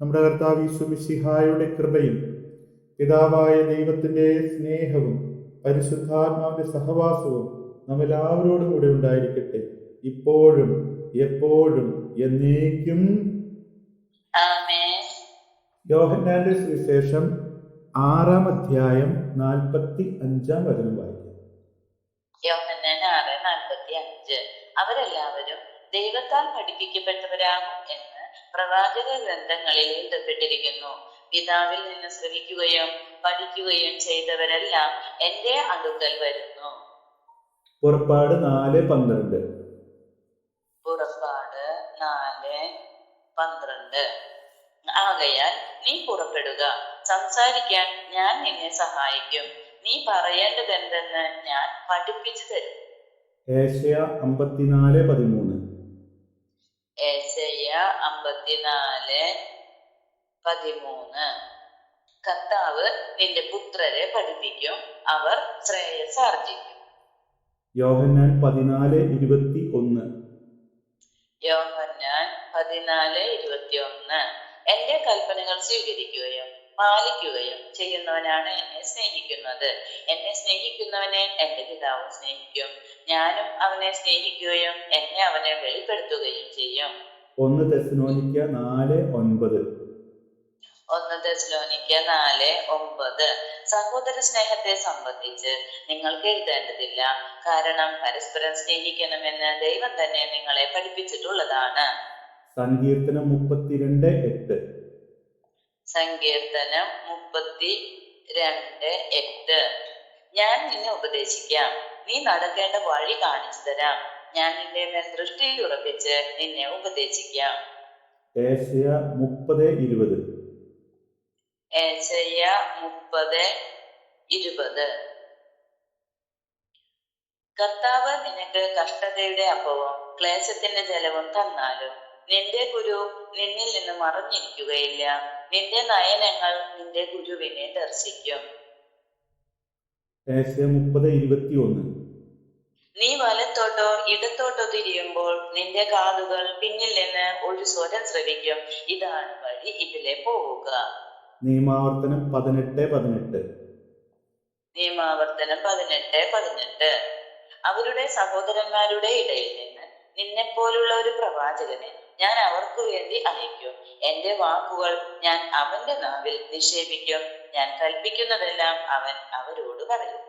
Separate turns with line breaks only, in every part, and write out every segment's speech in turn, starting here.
നമ്മുടെ കർത്താവ് ഈശ്വമിശിഹായുടെ കൃപയും പിതാവായ ദൈവത്തിന്റെ സ്നേഹവും പരിശുദ്ധാത്മാവിന്റെ സഹവാസവും നമ്മെല്ലാവരോടും കൂടെ ഉണ്ടായിരിക്കട്ടെ. ഇപ്പോഴും എപ്പോഴും എന്നേക്കും. യോഹന്നാന്റെ സുവിശേഷം ആറാം അധ്യായം നാൽപ്പത്തി അഞ്ചാം വചനം വായിക്കും.
യോഹന്നാൻ ആറ് നാൽപ്പത്തി അഞ്ച് അവരെല്ലാവരും ദൈവത്താൽ പഠിപ്പിക്കപ്പെട്ടവരാകും എന്ന് പ്രവാചക ഗ്രന്ഥങ്ങളിൽ എഴുതപ്പെട്ടിരിക്കുന്നു. പിതാവിൽ നിന്ന് ശ്രവിക്കുകയും പഠിക്കുകയും ചെയ്തവരെല്ലാം എന്റെ അടുക്കൽ വരുന്നു.
പുറപ്പാട് നാല് പന്ത്രണ്ട്.
പുറപ്പാട് നാല് പന്ത്രണ്ട്. ആകയാൽ നീ പുറപ്പെടുക. സംസാരിക്കാൻ ഞാൻ നിന്നെ സഹായിക്കും. നീ പറയേണ്ടതെന്തെന്ന് ഞാൻ പഠിപ്പിച്ചു തരും.
ഏഷ്യ അമ്പത്തിനാല് പതിമൂന്ന്.
ഏശയ്യ അമ്പത്തിനാല് പതിമൂന്ന്. കർത്താവ് നിന്റെ പുത്രരെ പഠിപ്പിക്കും അവർ ശ്രേയസ് ആർജിക്കും.
യോഹന്നാൻ പതിനാല് ഇരുപത്തി ഒന്ന്.
യോഹന്നാൻ പതിനാല് ഇരുപത്തി ഒന്ന്. എന്റെ കൽപ്പനകൾ സ്വീകരിക്കുകയും പാലിക്കുകയും ചെയ്യുന്നവനാണ് എന്നെ സ്നേഹിക്കുന്നത്. എന്നെ സ്നേഹിക്കുന്നവനെ എന്റെ പിതാവ് സ്നേഹിക്കും. ഞാനും അവനെ സ്നേഹിക്കുകയും എന്നെ അവനെ വെളിപ്പെടുത്തുകയും ചെയ്യും.
ഒന്ന് തെസ്ലോനിക്ക നാല് ഒൻപത്.
ഒന്ന് തെസ്ലോനിക്ക നാല് ഒമ്പത് സഹോദര സ്നേഹത്തെ സംബന്ധിച്ച് നിങ്ങൾക്ക് എഴുതേണ്ടതില്ല. കാരണം പരസ്പരം സ്നേഹിക്കണമെന്ന് ദൈവം തന്നെ നിങ്ങളെ പഠിപ്പിച്ചിട്ടുള്ളതാണ്.
സങ്കീർത്തനം മുപ്പത്തിരണ്ട് എട്ട്.
സങ്കീർത്തനം മുപ്പത്തി രണ്ട് എട്ട്. ഞാൻ നിന്നെ ഉപദേശിക്കാം. നീ നടക്കേണ്ട വഴി കാണിച്ചു തരാം. ഞാൻ നിന്റെ മേൽ ദൃഷ്ടിയിൽ ഉറപ്പിച്ച് നിന്നെ ഉപദേശിക്കാം.
മുപ്പത് ഇരുപത്.
മുപ്പത് ഇരുപത്. കർത്താവ് നിനക്ക് കഷ്ടതയുടെ അപ്പവും ക്ലേശത്തിന്റെ ജലവും തന്നാലും നിന്റെ ഗുരു നിന്നിൽ നിന്ന് മറഞ്ഞിരിക്കുകയില്ല. നിന്റെ നയനങ്ങൾ നിന്റെ ഗുരുവിനെ ദർശിക്കും.
മുപ്പത് ഇരുപത്തി ഒന്ന്
നീ വലത്തോട്ടോ ഇടത്തോട്ടോ തിരിയുമ്പോൾ നിന്റെ കാതുകൾ പിന്നിൽ നിന്ന് ഒരു സ്വരം ശ്രവിക്കും. ഇതാണ് വഴി ഇതിലെ പോവുക.
നിയമാവർത്തനം പതിനെട്ട് പതിനെട്ട്.
നിയമാവർത്തനം പതിനെട്ട് പതിനെട്ട്. അവരുടെ സഹോദരന്മാരുടെ ഇടയിൽ നിന്ന് നിന്നെപ്പോലുള്ള ഒരു പ്രവാചകനെ ഞാൻ അവർക്ക് വേണ്ടി അയക്കും. എന്റെ വാക്കുകൾ ഞാൻ അവന്റെ നാവിൽ നിക്ഷേപിക്കും. ഞാൻ കൽപ്പിക്കുന്നതെല്ലാം അവൻ അവരോട് പറയും.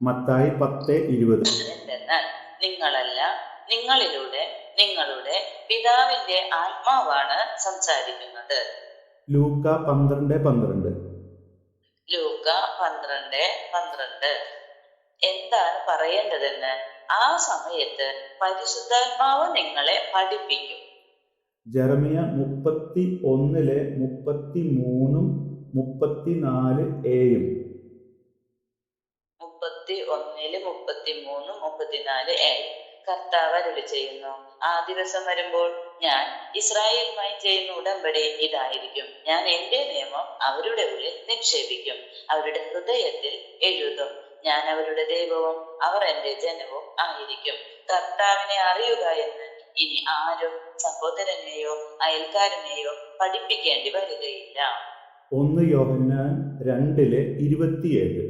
മത്തായി പത്ത് ഇരുപത്.
എന്തെന്നാൽ നിങ്ങളല്ല നിങ്ങളിലൂടെ നിങ്ങളുടെ പിതാവിന്റെ ആത്മാവാണ് സംസാരിക്കുന്നത്.
ലൂക്ക പന്ത്രണ്ട് പന്ത്രണ്ട്.
ലൂക്ക പന്ത്രണ്ട് പന്ത്രണ്ട്. എന്താണ് പറയേണ്ടതെന്ന് ആ സമയത്ത് പരിശുദ്ധാത്മാവ് നിങ്ങളെ പഠിപ്പിക്കും.
ജെറമിയ മുപ്പത്തി ഒന്നിലെ മുപ്പത്തി മൂന്നും മുപ്പത്തിനാല് എയും.
മുപ്പത്തി ഒന്നിൽ മുപ്പത്തി മൂന്ന് മുപ്പത്തിനാല് എ കർത്താവ് അരുളി ചെയ്യുന്നു. ആ ദിവസം വരുമ്പോൾ ഞാൻ ഇസ്രായേലുമായി ചെയ്യുന്ന ഉടമ്പടി ഇതായിരിക്കും. ഞാൻ എന്റെ നിയമം അവരുടെ ഉള്ളിൽ നിക്ഷേപിക്കും. അവരുടെ ഹൃദയത്തിൽ എഴുതും. ഞാൻ അവരുടെ ദൈവവും അവർ എന്റെ ജനവും ആയിരിക്കും. കർത്താവിനെ അറിയുക എന്ന് ഇനി ആരും സഹോദരനെയോ അയൽക്കാരനെയോ പഠിപ്പിക്കേണ്ടി വരികയില്ല.
ഒന്ന് യോഹന്നാൻ രണ്ടിലെ ഇരുപത്തിയേഴ്.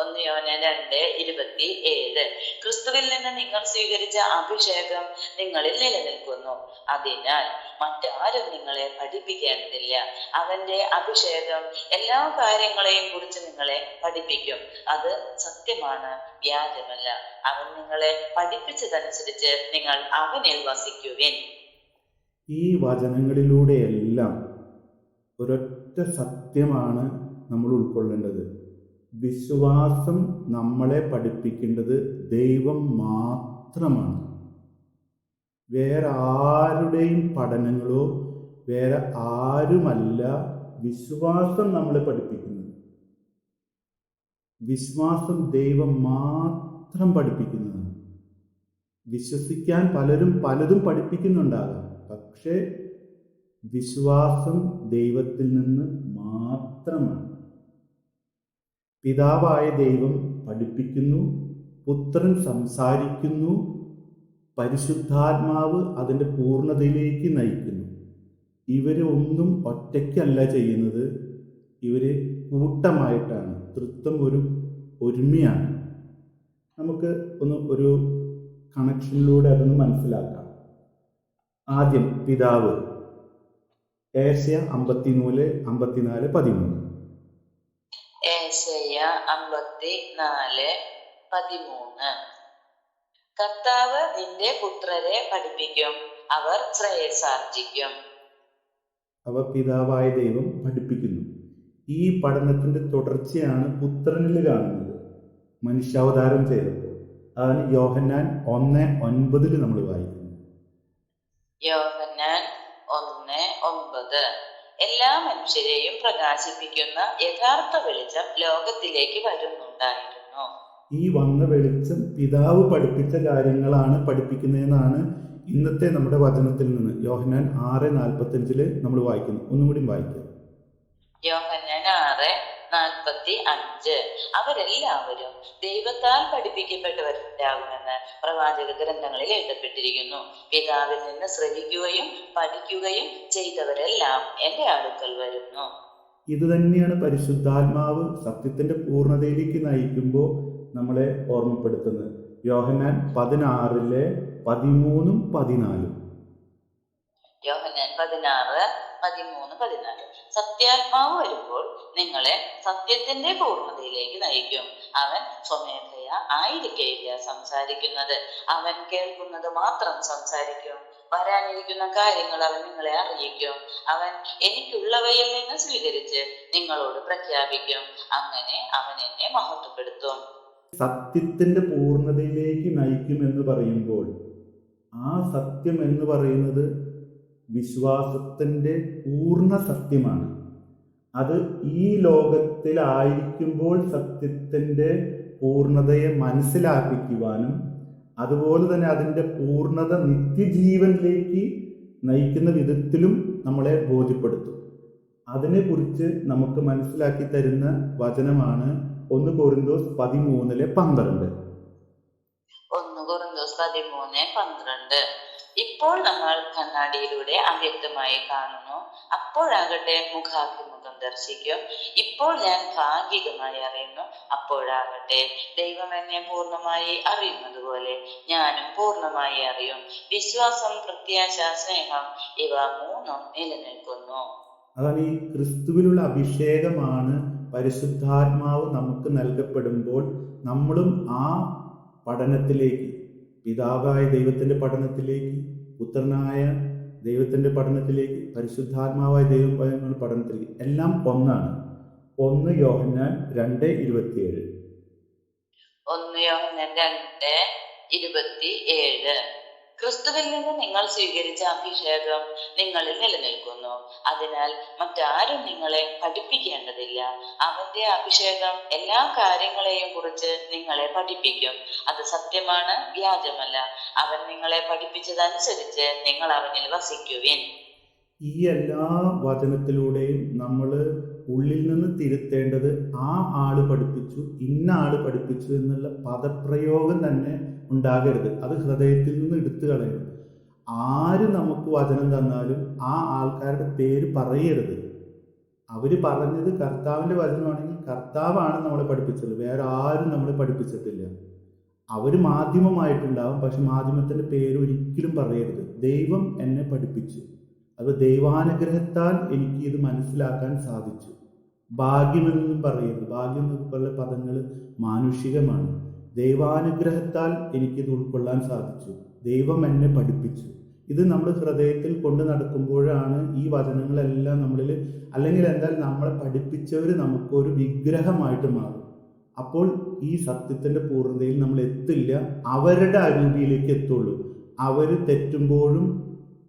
ഒന്ന് യോന രണ്ട് ഇരുപത്തി ഏഴ്. ക്രിസ്തുവിൽ നിന്ന് നിങ്ങൾ സ്വീകരിച്ച അഭിഷേകം നിങ്ങളിൽ നിലനിൽക്കുന്നു. അതിനാൽ മറ്റാരും നിങ്ങളെ പഠിപ്പിക്കേണ്ടതില്ല. അവന്റെ അഭിഷേകം എല്ലാ കാര്യങ്ങളെയും കുറിച്ച് നിങ്ങളെ പഠിപ്പിക്കും. അത് സത്യമാണ് വ്യാജമല്ല. അവൻ നിങ്ങളെ പഠിപ്പിച്ചതനുസരിച്ച് നിങ്ങൾ അവനിൽ വസിക്കുവിൻ.
ഈ വചനങ്ങളിലൂടെയെല്ലാം ഒരൊറ്റ സത്യമാണ് നമ്മൾ ഉൾക്കൊള്ളേണ്ടത്. വിശ്വാസം നമ്മളെ പഠിപ്പിക്കേണ്ടത് ദൈവം മാത്രമാണ്. വേറെ ആരുടെയും പഠനങ്ങളോ വേറെ ആരുമല്ല വിശ്വാസം നമ്മളെ പഠിപ്പിക്കുന്നത്. വിശ്വാസം ദൈവം മാത്രം പഠിപ്പിക്കുന്നതാണ്. വിശ്വസിക്കാൻ പലരും പലതും പഠിപ്പിക്കുന്നുണ്ടാകാം. പക്ഷേ വിശ്വാസം ദൈവത്തിൽ നിന്ന് മാത്രമാണ്. പിതാവായ ദൈവം പഠിപ്പിക്കുന്നു പുത്രൻ സംസാരിക്കുന്നു പരിശുദ്ധാത്മാവ് അതിന്റെ പൂർണതയിലേക്ക് നയിക്കുന്നു. ഇവരൊന്നും ഒറ്റയ്ക്കല്ല ചെയ്യുന്നത്. ഇവർ കൂട്ടമായിട്ടാണ് തൃത്വം ഒരു ഒരുമയാണ്. നമുക്ക് ഒന്ന് ഒരു കണക്ഷനിലൂടെ അതൊന്ന് മനസ്സിലാക്കാം. ആദ്യം പിതാവ്. ഏഷ്യ അമ്പത്തിനൂൽ അമ്പത്തിനാല് പതിമൂന്ന്.
അമ്പത്തി നാല് പതിമൂന്ന്. കർത്താവ് നിന്റെ പുത്രരെ പഠിപ്പിക്കും. അവർ ശ്രേയസാർജിക്കും
അവ പിതാവായ ദൈവം പഠിപ്പിക്കുന്നു. ഈ പഠനത്തിന്റെ തുടർച്ചയാണ് പുത്രനിൽ കാണുന്നത്. മനുഷ്യാവതാരം ചെയ്തപ്പോൾ അതാണ് യോഹന്നാൻ ഒന്ന് ഒൻപതിൽ നമ്മൾ വായിക്കുന്നത്
ഒന്ന് ഒമ്പത് എല്ലാ മനുഷ്യരെയും പ്രകാശിപ്പിക്കുന്ന യഥാർത്ഥ വെളിച്ചം ലോകത്തിലേക്ക് വരുന്നുണ്ടായിരുന്നു.
ഈ വന്ന വെളിച്ചം പിതാവ് പഠിപ്പിച്ച കാര്യങ്ങളാണ് പഠിപ്പിക്കുന്നതെന്നാണ് ഇന്നത്തെ നമ്മുടെ വചനത്തിൽ നിന്ന് യോഹനാൻ ആറ് നാൽപ്പത്തി അഞ്ചിൽ നമ്മൾ വായിക്കുന്നു. ഒന്നും കൂടി വായിക്കാം.
യോഹനാൻ ആറ് നാൽപ്പത്തി അഞ്ച് അവരെല്ലാവരും ദൈവത്താൽ പഠിപ്പിക്കപ്പെട്ടവരുണ്ടാകുമെന്ന് പ്രവാചക ഗ്രന്ഥങ്ങളിൽ എഴുതപ്പെട്ടിരിക്കുന്നു. പിതാവിൽ നിന്ന് ശ്രവിക്കുകയും പഠിക്കുകയും ചെയ്തവരെല്ലാം എന്റെ അടുക്കൽ വരുന്നു.
ഇത് തന്നെയാണ് പരിശുദ്ധാത്മാവ് സത്യത്തിന്റെ പൂർണതയിലേക്ക് നയിക്കുമ്പോൾ നമ്മളെ ഓർമ്മപ്പെടുത്തുന്നത്. യോഹനാൻ പതിനാറിലെ പതിമൂന്നും പതിനാലും.
യോഹനാൻ പതിനാറ് പതിമൂന്ന് പതിനാല്. സത്യാത്മാവ് വരുമ്പോൾ നിങ്ങളെ സത്യത്തിന്റെ പൂർണതയിലേക്ക് നയിക്കും. അവൻ സ്വമേധയ ആയിരിക്കയില്ല സംസാരിക്കുന്നത്. അവൻ കേൾക്കുന്നത് മാത്രം സംസാരിക്കും. വരാനിരിക്കുന്ന കാര്യങ്ങൾ അവൻ നിങ്ങളെ അറിയിക്കും. അവൻ എനിക്കുള്ളവയിൽ നിന്ന് സ്വീകരിച്ച് നിങ്ങളോട് പ്രഖ്യാപിക്കും. അങ്ങനെ അവൻ എന്നെ മഹത്വപ്പെടുത്തും.
സത്യത്തിന്റെ പൂർണതയിലേക്ക് നയിക്കും എന്ന് പറയുമ്പോൾ ആ സത്യം എന്ന് പറയുന്നത് വിശ്വാസത്തിന്റെ പൂർണ സത്യമാണ്. അത് ഈ ലോകത്തിലായിരിക്കുമ്പോൾ സത്യത്തിന്റെ പൂർണതയെ മനസ്സിലാക്കിക്കുവാനും അതുപോലെ തന്നെ അതിന്റെ പൂർണത നിത്യജീവനിലേക്ക് നയിക്കുന്ന വിധത്തിലും നമ്മളെ ബോധ്യപ്പെടുത്തും. അതിനെക്കുറിച്ച് നമുക്ക് മനസ്സിലാക്കി തരുന്ന വചനമാണ് ഒന്ന് കോരിന്തോസ് പതിമൂന്നിലെ പന്ത്രണ്ട്.
കുറുന്തോസ് പതിമൂന്ന് പന്ത്രണ്ട്. ഇപ്പോൾ നമ്മൾ കണ്ണാടിയിലൂടെ അവ്യക്തമായി കാണുന്നു. അപ്പോഴാകട്ടെ മുഖാഭിമുഖം ദർശിക്കും. ഇപ്പോൾ ഞാൻ ഭാഗികമായി അറിയുന്നു. അപ്പോഴാകട്ടെ ദൈവം എന്നെ പൂർണമായി അറിയുന്നത് പോലെ ഞാനും പൂർണമായി അറിയും. വിശ്വാസം പ്രത്യാശ സ്നേഹം ഇവ മൂന്നും നിലനിൽക്കുന്നു.
അതാണ് ഈ ക്രിസ്തുവിലുള്ള അഭിഷേകമാണ് പരിശുദ്ധാത്മാവ് നമുക്ക് നൽകപ്പെടുമ്പോൾ നമ്മളും ആ പഠനത്തിലേക്ക് പിതാവായ ദൈവത്തിന്റെ പഠനത്തിലേക്ക് പുത്രനായ ദൈവത്തിന്റെ പഠനത്തിലേക്ക് പരിശുദ്ധാത്മാവായ ദൈവം പഠനത്തിലേക്ക്. എല്ലാം ഒന്നാണ്. ഒന്ന് യോഹന്നാൻ രണ്ട് ഇരുപത്തിയേഴ്.
ഒന്ന് യോഹന്നാൻ രണ്ട് ഇരുപത്തി ഏഴ് ക്രിസ്തുവിൽ നിന്ന് നിങ്ങൾ സ്വീകരിച്ച അഭിഷേകം നിങ്ങളിൽ നിലനിൽക്കുന്നു. അതിനാൽ മറ്റാരും നിങ്ങളെ പഠിപ്പിക്കേണ്ടതില്ല. അവന്റെ അഭിഷേകം എല്ലാ കാര്യങ്ങളെയും കുറിച്ച് നിങ്ങളെ പഠിപ്പിക്കും. അത് സത്യമാണ് വ്യാജമല്ല. അവൻ നിങ്ങളെ പഠിപ്പിച്ചതനുസരിച്ച് നിങ്ങൾ അവനിൽ വസിക്കുവിൻ.
ഈ എല്ലാ നിന്ന് തിരുത്തേണ്ടത് ആ ആൾ പഠിപ്പിച്ചു ഇന്ന ആൾ പഠിപ്പിച്ചു എന്നുള്ള പദപ്രയോഗം തന്നെ ഉണ്ടാകരുത്. അത് ഹൃദയത്തിൽ നിന്ന് എടുത്തു കളയണം ആര് നമുക്ക് വചനം തന്നാലും ആ ആൾക്കാരുടെ പേര് പറയരുത്. അവർ പറഞ്ഞത് കർത്താവിന്റെ വചനമാണെങ്കിൽ കർത്താവാണ് നമ്മളെ പഠിപ്പിച്ചത്. വേറെ ആരും നമ്മളെ പഠിപ്പിച്ചിട്ടില്ല. അവർ മാധ്യമമായിട്ടുണ്ടാവും പക്ഷെ മാധ്യമത്തിന്റെ പേര് ഒരിക്കലും പറയരുത്. ദൈവം എന്നെ പഠിപ്പിച്ചു. അത് ദൈവാനുഗ്രഹത്താൽ എനിക്ക് ഇത് മനസ്സിലാക്കാൻ സാധിച്ചു. ഭാഗ്യമെന്നും പറയരുത് ഭാഗ്യം എന്നൊക്കെയുള്ള പദങ്ങൾ മാനുഷികമാണ്. ദൈവാനുഗ്രഹത്താൽ എനിക്കിത് ഉൾക്കൊള്ളാൻ സാധിച്ചു. ദൈവം എന്നെ പഠിപ്പിച്ചു. ഇത് നമ്മൾ ഹൃദയത്തിൽ കൊണ്ട് നടക്കുമ്പോഴാണ് ഈ വചനങ്ങളെല്ലാം നമ്മളിൽ അല്ലെങ്കിൽ എന്തായാലും നമ്മളെ പഠിപ്പിച്ചവർ നമുക്കൊരു വിഗ്രഹമായിട്ട് മാറും. അപ്പോൾ ഈ സത്യത്തിന്റെ പൂർണതയിൽ നമ്മൾ എത്തില്ല. അവരുടെ അരൂപിയിലേക്ക് എത്തുള്ളൂ. അവർ തെറ്റുമ്പോഴും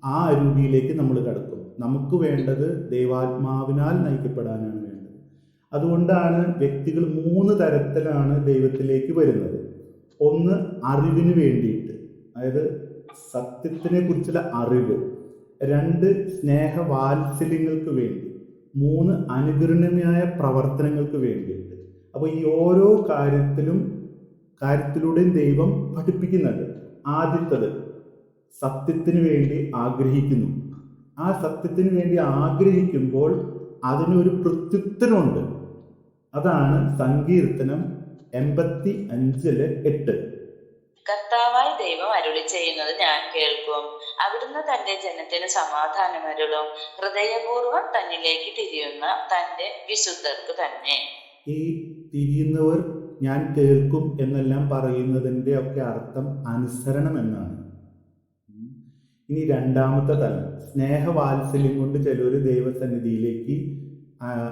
ആ അരൂപിയിലേക്ക് നമ്മൾ കടക്കും. നമുക്ക് വേണ്ടത് ദൈവാത്മാവിനാൽ നയിക്കപ്പെടാനാണ്. അതുകൊണ്ടാണ് വ്യക്തികൾ മൂന്ന് തരത്തിലാണ് ദൈവത്തിലേക്ക് വരുന്നത്. ഒന്ന് അറിവിന് വേണ്ടിയിട്ട്. അതായത് സത്യത്തിനെ കുറിച്ചുള്ള അറിവ്. രണ്ട് സ്നേഹ സ്നേഹവാത്സല്യങ്ങൾക്ക് വേണ്ടി. മൂന്ന് അനുകരണമായ പ്രവർത്തനങ്ങൾക്ക് വേണ്ടിയിട്ട്. അപ്പോൾ ഈ ഓരോ കാര്യത്തിലും കാര്യത്തിലൂടെയും ദൈവം പഠിപ്പിക്കുന്നുണ്ട് ആദ്യത്തത് സത്യത്തിന് വേണ്ടി ആഗ്രഹിക്കുന്നു. ആ സത്യത്തിന് വേണ്ടി ആഗ്രഹിക്കുമ്പോൾ അതിനൊരു പ്രത്യുത്തരമുണ്ട്. അതാണ് സങ്കീർത്തനം എൺപത്തി അഞ്ചിൽ എട്ട്.
കർത്താവായി ദൈവം അരുളി ചെയ്യുന്നത് ഞാൻ കേൾക്കും. അവിടുന്ന് തന്റെ ജനത്തിന് സമാധാനമരുളും ഹൃദയപൂർവം തന്നിലേക്ക് തിരിയുന്ന തന്റെ വിശുദ്ധർക്ക് തന്നെ.
ഈ തിരിയുന്നവർ ഞാൻ കേൾക്കും എന്നെല്ലാം പറയുന്നതിന്റെ ഒക്കെ അർത്ഥം അനുസരണം എന്നാണ്. ഇനി രണ്ടാമത്തെ തലം. സ്നേഹവാത്സല്യം കൊണ്ട് ചിലർ ദൈവസന്നിധിയിലേക്ക്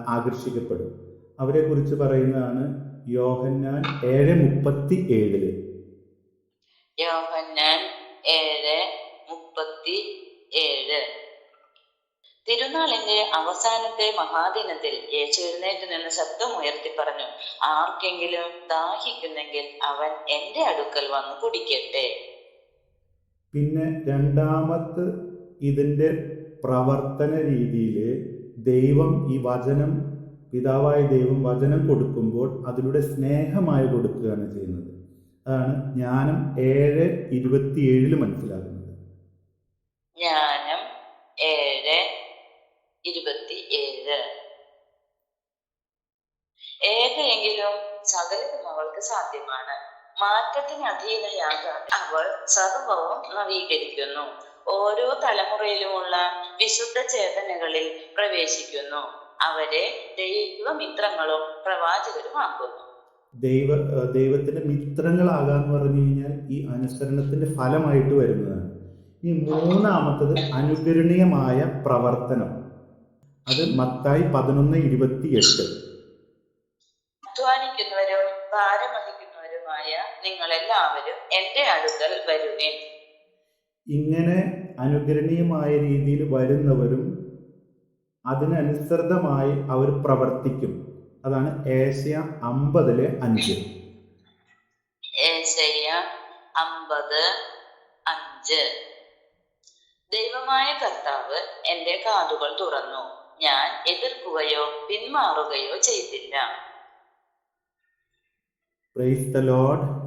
ആകർഷിക്കപ്പെടും. അവരെ കുറിച്ച് പറയുന്നതാണ് യോഹന്നാൻ ഏഴ് മുപ്പത്തി ഏഴിൽ
യോഹന്നാൻ ഏഴ് മുപ്പത്തി ഏഴ് തിരുനാളിന്റെ അവസാനത്തെ മഹാദിനത്തിൽ യേശു എഴുന്നേറ്റ് നിന്ന് ശബ്ദം ഉയർത്തി പറഞ്ഞു ആർക്കെങ്കിലും ദാഹിക്കുന്നെങ്കിൽ അവൻ എന്റെ അടുക്കൽ വന്ന് കുടിക്കട്ടെ.
പിന്നെ രണ്ടാമത്തെ ഇതിന്റെ പ്രവർത്തന രീതിയിൽ ദൈവം ഈ വചനം പിതാവായ ദൈവം വചനം കൊടുക്കുമ്പോൾ അതിലൂടെ സ്നേഹമായി കൊടുക്കുകയാണ് ചെയ്യുന്നത്. അതാണ് ജ്ഞാനം ഏഴ് ഇരുപത്തിയേഴിൽ മനസ്സിലാകുന്നത്.
ജ്ഞാനം ഏഴ് ഇരുപത്തിയേഴ്. ഏകയെങ്കിലും സകലതും അവൾക്ക് സാധ്യമാണ്. മാറ്റത്തിന് അധീനയാകാൻ അവൾ സർവവും നവീകരിക്കുന്നു. ഓരോ തലമുറയിലുമുള്ള വിശുദ്ധ ചേതനകളിൽ പ്രവേശിക്കുന്നു. അവരെ ദൈവ മിത്രങ്ങളും പ്രവാചകരുമാക്കുന്നു
ദൈവ ദൈവത്തിന്റെ മിത്രങ്ങളാകാന്ന് പറഞ്ഞു കഴിഞ്ഞാൽ ഈ അനുസരണത്തിന്റെ ഫലമായിട്ട് വരുന്നതാണ്. ഈ മൂന്നാമത്തത് അനുകരണീയമായ പ്രവർത്തനം. അത് മത്തായി പതിനൊന്ന് ഇരുപത്തി എട്ട്
അധ്വാനിക്കുന്നവരും ഭാരമഹിക്കുന്നവരുമായ നിങ്ങളെല്ലാവരും എന്റെ അടുക്കൽ വരുവേ
ഇങ്ങനെ അനുകരണീയമായ രീതിയിൽ വരുന്നവരും അതിനനുസൃതമായി അവർ പ്രവർത്തിക്കും. അതാണ് ഏഷ്യ അമ്പതിലെ അഞ്ച്.
അമ്പത് അഞ്ച്. ദൈവമായ കർത്താവ് എന്റെ കാതുകൾ തുറന്നു. ഞാൻ എതിർക്കുകയോ പിന്മാറുകയോ ചെയ്തില്ല.
Praise the load